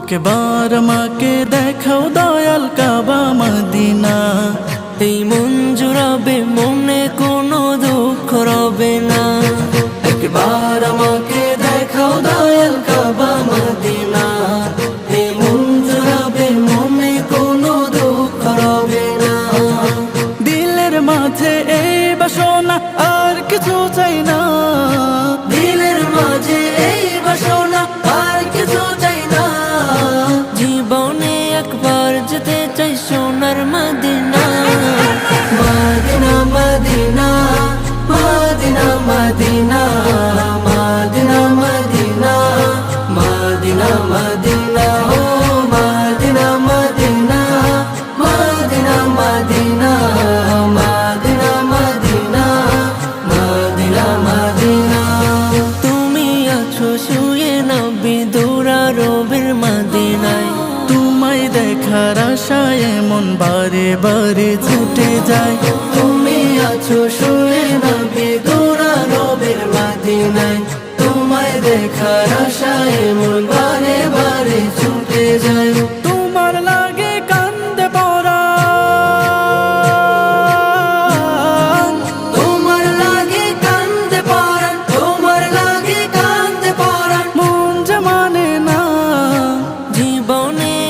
একবার মাকে দেখাও দয়াল কাবা মদিনা এই মন জুড়াবে মনে কোনো দুঃখ রবে না একবার আমার আর কিছু চাই না। দেখার আশায় মন বারে বারে ছুটে যায়। তুমি আছো শুয়ে নবী দৌড়া রবের মাদিনায় তোমায় দেখার আশায় মন বারে বারে ছুটে যায়।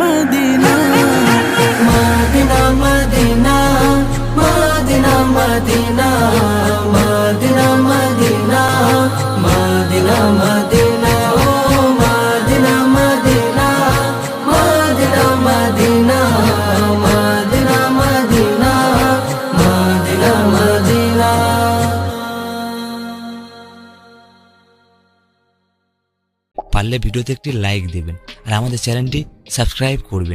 Medina Medina Medina Medina Medina Medina Medina Medina Medina Medina Medina Medina Medina Medina Medina Medina Medina পারলে ভিডিওতে একটি লাইক দিবেন আর আমাদের চ্যানেলটি সাবস্ক্রাইব করবেন।